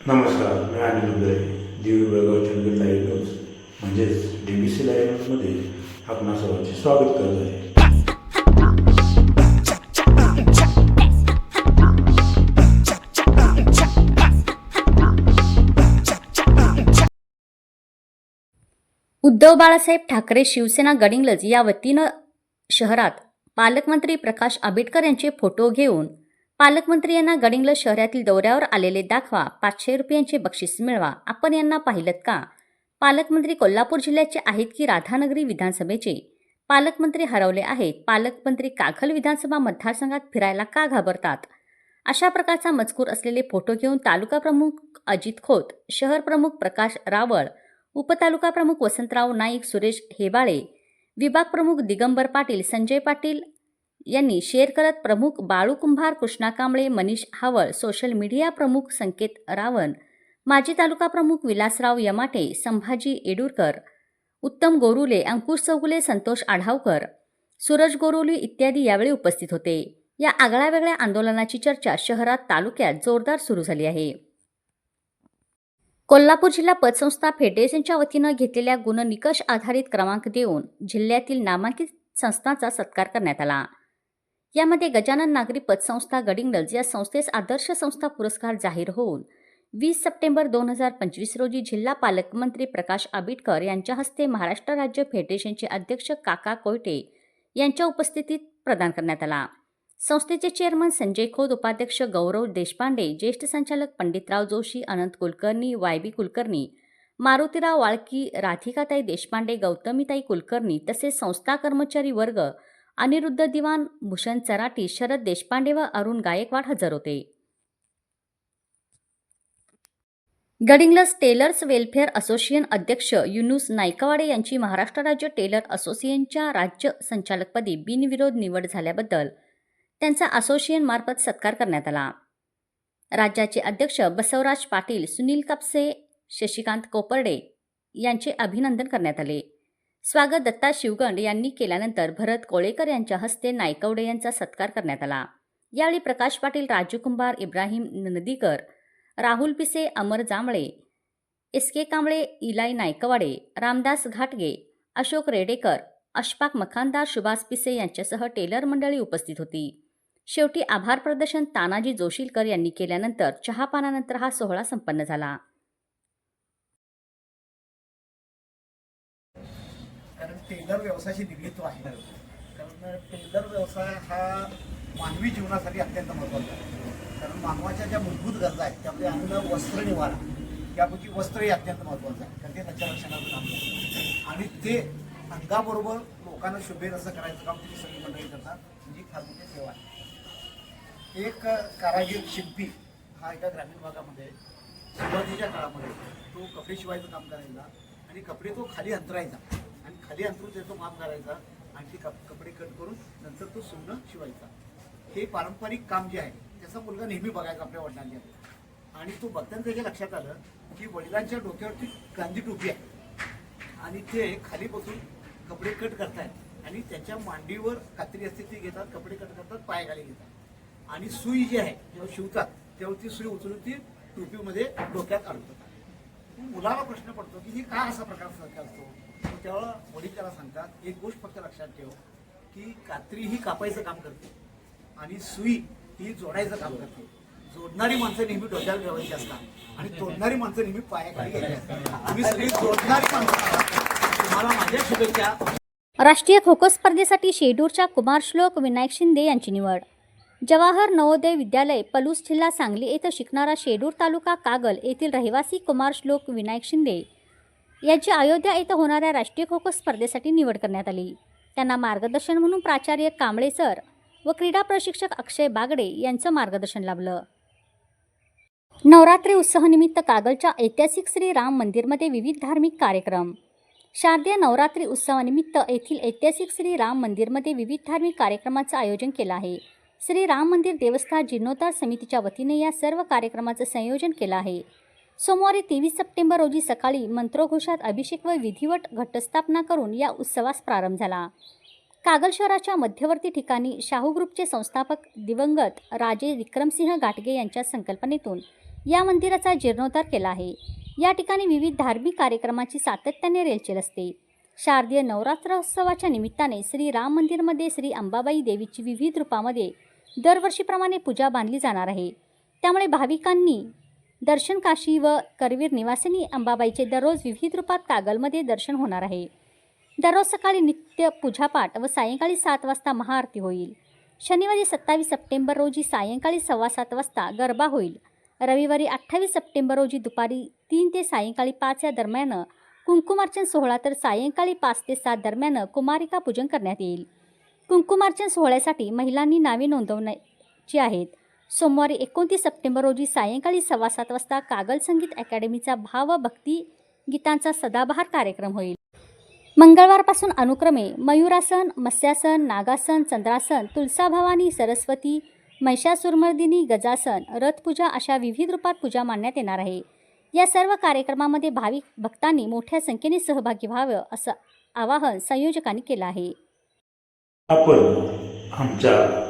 नमस्कार मी अनिल उदय दिवी बेळगाव चंदगड लाईव्ह न्यूज म्हणजेच डी बी सी लाईव्ह न्यूजमध्ये आपणा सर्वांचे स्वागत करत आहे. उद्धव बाळासाहेब ठाकरे शिवसेना गडिंगलज या वतीनं शहरात पालकमंत्री प्रकाश आंबेडकर यांचे फोटो घेऊन पालकमंत्री यांना गडिंगल शहरातील दौऱ्यावर आलेले दाखवा पाचशे रुपयांचे बक्षीस मिळवा आपण यांना पाहिलं का? पालकमंत्री कोल्हापूर जिल्ह्याचे आहेत की राधानगरी विधानसभेचे? पालकमंत्री हरवले आहेत पालकमंत्री काखल विधानसभा मतदारसंघात फिरायला का घाबरतात? अशा प्रकारचा मजकूर असलेले फोटो घेऊन तालुका प्रमुख अजित खोत शहर प्रमुख प्रकाश रावळ उपतालुका प्रमुख वसंतराव नाईक सुरेश हेबाळे विभाग प्रमुख दिगंबर पाटील संजय पाटील यांनी शेअर करत प्रमुख बाळू कुंभार कृष्णा कांबळे मनीष हावळ सोशल मीडिया प्रमुख संकेत रावण माजी तालुका प्रमुख विलासराव यमाटे संभाजी येडूरकर उत्तम गोरुले अंकुश चौगुले संतोष आढावकर सूरज गोरुली इत्यादी यावेळी उपस्थित होते. या आगळ्या वेगळ्या आंदोलनाची चर्चा शहरात तालुक्यात जोरदार सुरू झाली आहे. कोल्हापूर जिल्हा पतसंस्था फेडरेशनच्या वतीनं घेतलेल्या गुणनिकष आधारित क्रमांक देऊन जिल्ह्यातील नामांकित संस्थांचा सत्कार करण्यात आला. यामध्ये गजानन नागरी पतसंस्था गडिंगलज या संस्थेस आदर्श संस्था पुरस्कार जाहीर होऊन वीस सप्टेंबर दोन हजार पंचवीस रोजी जिल्हा पालकमंत्री प्रकाश आबिटकर यांच्या हस्ते महाराष्ट्र राज्य फेडरेशनचे अध्यक्ष काका कोयटे यांच्या उपस्थितीत प्रदान करण्यात आला. संस्थेचे चेअरमन संजय खोत उपाध्यक्ष गौरव देशपांडे ज्येष्ठ संचालक पंडितराव जोशी अनंत कुलकर्णी वाय बी कुलकर्णी मारुतीराव वाळकी राधिकाताई देशपांडे गौतमीताई कुलकर्णी तसेच संस्था कर्मचारी वर्ग अनिरुद्ध दिवान भूषण चराटी शरद देशपांडे व अरुण गायकवाड हजर होते. गडिंग्लस टेलर्स वेलफेअर असोसिएशन अध्यक्ष युनुस नायकवाडे यांची महाराष्ट्र राज्य टेलर असोसिएशनच्या राज्य संचालकपदी बिनविरोध निवड झाल्याबद्दल त्यांचा असोसिएशनमार्फत सत्कार करण्यात आला. राज्याचे अध्यक्ष बसवराज पाटील सुनील कापसे शशिकांत कोपर्डे यांचे अभिनंदन करण्यात आले. स्वागत दत्ता शिवगंड यांनी केल्यानंतर भरत कोळेकर यांच्या हस्ते नायकवडे यांचा सत्कार करण्यात आला. यावेळी प्रकाश पाटील राजू कुंभार इब्राहिम नंदीकर राहुल पिसे अमर जांभळे एस के कांबळे इलाई नायकवाडे रामदास घाटगे अशोक रेडेकर अशफाक मखानदार सुभाष पिसे यांच्यासह टेलर मंडळी उपस्थित होती. शेवटी आभार प्रदर्शन तानाजी जोशीलकर यांनी केल्यानंतर चहापानानंतर हा सोहळा संपन्न झाला. टेलर व्यवसायाशी निगडीत आहे. कारण टेलर व्यवसाय हा मानवी जीवनासाठी अत्यंत महत्त्वाचा आहे. कारण मानवाच्या ज्या मूलभूत गरजा आहेत त्यामध्ये अन्न वस्त्र निवारा यापैकी वस्त्रही अत्यंत महत्त्वाचं आहे. कारण ते रक्षणाचं काम आणि ते अंगाबरोबर लोकांना शुभेर असं करायचं काम तुम्ही सगळी मंडळी करतात म्हणजे फार मोठी सेवा आहे. एक कारागीर शिल्पी हा एका ग्रामीण भागामध्ये सुरुवातीच्या काळामध्ये तो कपडे शिवायचं काम करायचा आणि कपडे तो खाली अंतरायचा. आणि खाली अंतरून त्याचा माप करायचा आणि ते कप कपडे कट करून नंतर तो सोनं शिवायचा. हे पारंपरिक काम जे आहे त्याचा मुलगा नेहमी बघायचा आपल्या वडिलांनी. आणि तो बघताना त्याच्या लक्षात आलं की वडिलांच्या डोक्यावरती गांधी टोपी आहे. आणि ते खाली बसून कपडे कट करतायत. आणि त्याच्या मांडीवर कात्री असते ती घेतात कपडे कट करतात पायाखाली घेतात. आणि सुई जी आहे जेव्हा शिवतात तेव्हा ती सुई उचलून ती टोपीमध्ये डोक्यात अडकतात मुलाला प्रश्न पडतो की हे का असा प्रकार असतो? तेव्हा वडील त्याला सांगतात एक गोष्ट फक्त लक्षात ठेव की कात्री ही कापायचं काम करते आणि सुई ही जोडायचं काम करते. जोडणारी माणसं नेहमी डोक्याला ठेवायची असतात आणि तोडणारी माणसं नेहमी पायाखाली तुम्ही सगळी जोडणारी माणसं आहात. तुम्हाला माझ्या शुभेच्छा. राष्ट्रीय खो खो स्पर्धेसाठी शेडूरच्या कुमार श्लोक विनायक शिंदे यांची निवड. जवाहर नवोदय विद्यालय पलूस जिल्हा सांगली येथे शिकणारा शेडूर तालुका कागल येथील रहिवासी कुमार श्लोक विनायक शिंदे. याची अयोध्या येथे होणाऱ्या राष्ट्रीय खो खो स्पर्धेसाठी निवड करण्यात आली. त्यांना मार्गदर्शन म्हणून प्राचार्य कांबळे सर व क्रीडा प्रशिक्षक अक्षय बागडे यांचं मार्गदर्शन लाभलं. नवरात्री उत्सवानिमित्त कागलच्या ऐतिहासिक श्री राम मंदिरमध्ये विविध धार्मिक कार्यक्रम. शारदीय नवरात्री उत्सवानिमित्त येथील ऐतिहासिक श्री राम मंदिरमध्ये विविध धार्मिक कार्यक्रमाचं आयोजन केलं आहे. श्री राम मंदिर देवस्थान जीर्णोद्धार समितीच्या वतीने या सर्व कार्यक्रमाचं संयोजन केलं आहे. सोमवारी तेवीस सप्टेंबर रोजी सकाळी मंत्रोघोषात अभिषेक व विधिवट घटस्थापना करून या उत्सवास प्रारंभ झाला. कागल शहराच्या मध्यवर्ती ठिकाणी शाहू ग्रुपचे संस्थापक दिवंगत राजे विक्रमसिंह घाटगे यांच्या संकल्पनेतून या मंदिराचा जीर्णोद्धार केला आहे. या ठिकाणी विविध धार्मिक कार्यक्रमाची सातत्याने रेलचेल असते. शारदीय नवरात्रोत्सवाच्या निमित्ताने श्री राम मंदिरमध्ये श्री अंबाबाई देवीची विविध रूपामध्ये दरवर्षीप्रमाणे पूजा बांधली जाणार आहे. त्यामुळे भाविकांनी दर्शन काशी व करवीर निवासिनी अंबाबाईचे दररोज विविध रूपात कागलमध्ये दर्शन होणार आहे. दररोज सकाळी नित्य पूजापाठ व सायंकाळी सात वाजता महाआरती होईल. शनिवारी सत्तावीस सप्टेंबर रोजी सायंकाळी सव्वा सात वाजता गरबा होईल. रविवारी अठ्ठावीस सप्टेंबर रोजी दुपारी तीन ते सायंकाळी पाच या दरम्यान कुंकुमार्चन सोहळा तर सायंकाळी पाच ते सात दरम्यान कुमारिका पूजन करण्यात येईल. कुंकुमार्चन सोहळ्यासाठी महिलांनी नावे नोंदवण्याची आहेत. सोमवारी एकोणतीस सप्टेंबर रोजी सायंकाळी सव्वा सात वाजता कागल संगीत अकॅडमीचा भाव भक्ती गीतांचा सदाबहार कार्यक्रम होईल. मंगळवारपासून अनुक्रमे मयूरासन मत्स्यासन नागासन चंद्रासन तुलसाभवानी सरस्वती महिषासुरमर्दिनी गजासन रथपूजा अशा विविध रूपात पूजा मांडण्यात येणार आहे. या सर्व कार्यक्रमामध्ये भाविक भक्तांनी मोठ्या संख्येने सहभागी व्हावं असं आवाहन संयोजकांनी केलं आहे. आपण आमच्या